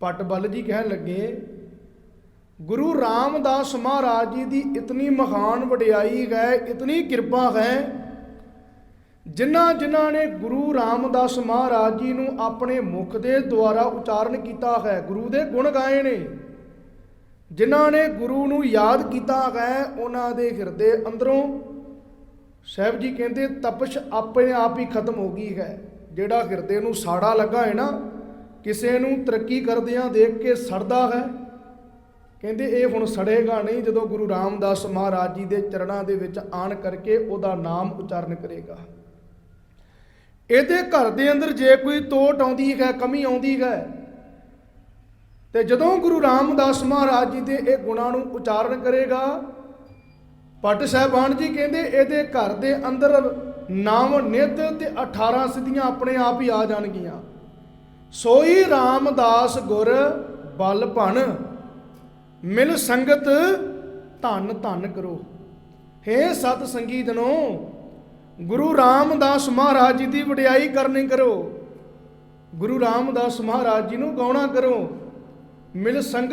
ਪਟ ਬੱਲ ਜੀ ਕਹਿਣ ਲੱਗੇ, ਗੁਰੂ ਰਾਮਦਾਸ ਮਹਾਰਾਜ ਜੀ ਦੀ ਇਤਨੀ ਮਹਾਨ ਵਡਿਆਈ ਹੈ, ਇਤਨੀ ਕਿਰਪਾ ਹੈ ਜਿਨ੍ਹਾਂ ਜਿਨ੍ਹਾਂ ਨੇ ਗੁਰੂ ਰਾਮਦਾਸ ਮਹਾਰਾਜ ਜੀ ਨੂੰ ਆਪਣੇ ਮੁਖ ਦੇ ਦੁਆਰਾ ਉਚਾਰਨ ਕੀਤਾ ਹੈ, ਗੁਰੂ ਦੇ ਗੁਣ ਗਾਏ ਨੇ, ਜਿਨ੍ਹਾਂ ਨੇ ਗੁਰੂ ਨੂੰ ਯਾਦ ਕੀਤਾ ਹੈ, ਉਹਨਾਂ ਦੇ ਹਿਰਦੇ ਅੰਦਰੋਂ ਸਾਹਿਬ ਜੀ ਕਹਿੰਦੇ, ਤਪਸ਼ ਆਪਣੇ ਆਪ ਹੀ ਖਤਮ ਹੋ ਗਈ ਹੈ, ਜਿਹੜਾ ਹਿਰਦੇ ਨੂੰ ਸਾੜਾ ਲੱਗਾ ਹੈ ਨਾ ਕਿਸੇ ਨੂੰ ਤਰੱਕੀ ਕਰਦਿਆਂ ਦੇਖ ਕੇ ਸੜਦਾ ਹੈ। ਕਹਿੰਦੇ ਇਹ ਹੁਣ ਸੜੇਗਾ ਨਹੀਂ, ਜਦੋਂ ਗੁਰੂ ਰਾਮਦਾਸ ਮਹਾਰਾਜ ਜੀ ਦੇ ਚਰਨਾਂ ਦੇ ਵਿੱਚ ਆਣ ਕਰਕੇ ਉਹਦਾ ਨਾਮ ਉਚਾਰਨ ਕਰੇਗਾ। ਇਹਦੇ ਘਰ ਦੇ ਅੰਦਰ ਜੇ ਕੋਈ ਤੋਟ ਆਉਂਦੀ ਹੈ, ਕਮੀ ਆਉਂਦੀ ਹੈ, ਤੇ ਜਦੋਂ ਗੁਰੂ ਰਾਮਦਾਸ ਮਹਾਰਾਜ ਜੀ ਦੇ ਇਹ ਗੁਣਾਂ ਨੂੰ ਉਚਾਰਨ ਕਰੇਗਾ ਪਟ ਸਾਹਿਬਾਨ ਜੀ ਕਹਿੰਦੇ ਇਹਦੇ ਘਰ ਦੇ ਅੰਦਰ ਨਾਮ ਨਿਧ ਤੇ 18 ਸਿੱਧੀਆਂ ਆਪਣੇ ਆਪ ਹੀ ਆ ਜਾਣਗੀਆਂ। ਸੋਈ ਰਾਮਦਾਸ ਗੁਰ ਬਲ ਭਣ, ਮਿਲ ਸੰਗਤ ਧੰਨ ਧੰਨ ਕਰੋ। ਹੇ ਸਤ ਸੰਗੀ ਗੁਰੂ ਰਾਮਦਾਸ ਮਹਾਰਾਜ ਜੀ ਦੀ ਵਡਿਆਈ ਕਰਨੀ ਕਰੋ। ਗੁਰੂ ਰਾਮਦਾਸ ਮਹਾਰਾਜ ਜੀ ਨੂੰ ਗਾਉਣਾ ਕਰੋ। ਮਿਲ ਸੰਗਤ